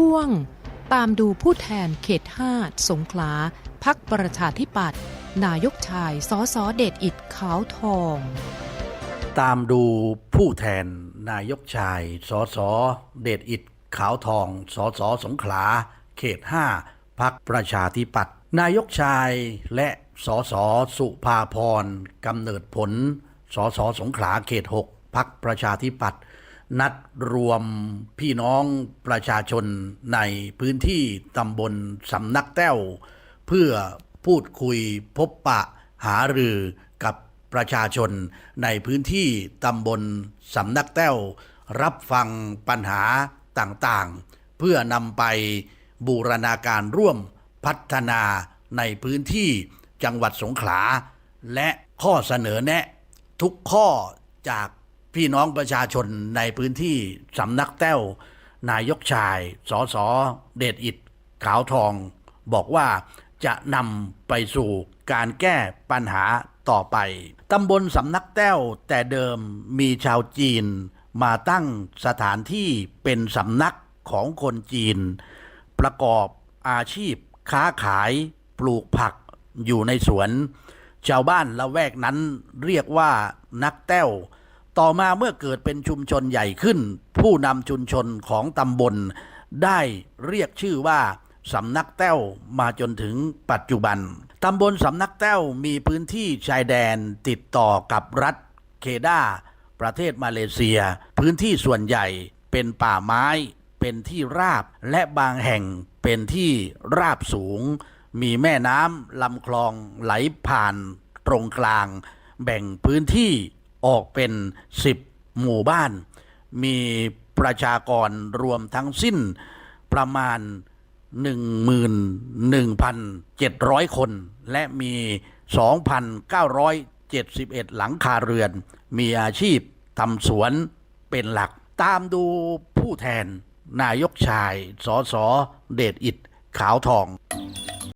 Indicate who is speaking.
Speaker 1: ช่วง ตามดูผู้แทนเขต 5 สงขลาพักประชาธิปัตย์นายกชายสอสอเดชอิดขาวทอง
Speaker 2: ตามดูผู้แทนนายกชายสอสอเดชอิดขาวทองสอสอสงขลา เขต 5พักประชาธิปัตย์นายกชายและสอสอสุภาพรกำเนิดผลสอสอสงขลาเขต 6พักประชาธิปัตย์ นัดรวมพี่น้องประชาชนในพื้นที่ตำบลสำนักแต้ว เพื่อพูดคุยพบปะหารือกับประชาชนในพื้นที่ตำบลสำนักแต้ว รับฟังปัญหาต่างๆ เพื่อนำไปบูรณาการร่วมพัฒนาในพื้นที่จังหวัดสงขลา และข้อเสนอแนะ ทุกข้อจาก พี่น้องประชาชนในพื้นที่สำนักแต้ว นายกชายสอสอเดชอิดขาวทอง บอกว่าจะนำไปสู่การแก้ปัญหาต่อไป ตำบลสำนักแต้วแต่เดิมมีชาวจีนมาตั้งสถานที่เป็นสำนักของคนจีน ประกอบอาชีพค้าขายปลูกผักอยู่ในสวน ชาวบ้านละแวกนั้นเรียกว่านักแต้ว ต่อมาเมื่อเกิดเป็นชุมชนใหญ่ขึ้น ผู้นำชุมชนของตำบล ได้เรียกชื่อว่าสำนักแต้วมาจนถึงปัจจุบัน ตำบลสำนักแต้วมีพื้นที่ชายแดนติดต่อกับรัฐเคดาประเทศมาเลเซีย พื้นที่ส่วนใหญ่เป็นป่าไม้ เป็นที่ราบและบางแห่งเป็นที่ราบสูง มีแม่น้ำลำคลองไหลผ่านตรงกลาง แบ่งพื้นที่ ออกเป็น 10 หมู่บ้าน มีประชากรรวมทั้งสิ้นประมาณ 11,700 คน และมี 2,971 หลังคาเรือน มีอาชีพทำสวนเป็นหลัก ตามดูผู้แทนนายกชายสอสอเดชอิดขาวทอง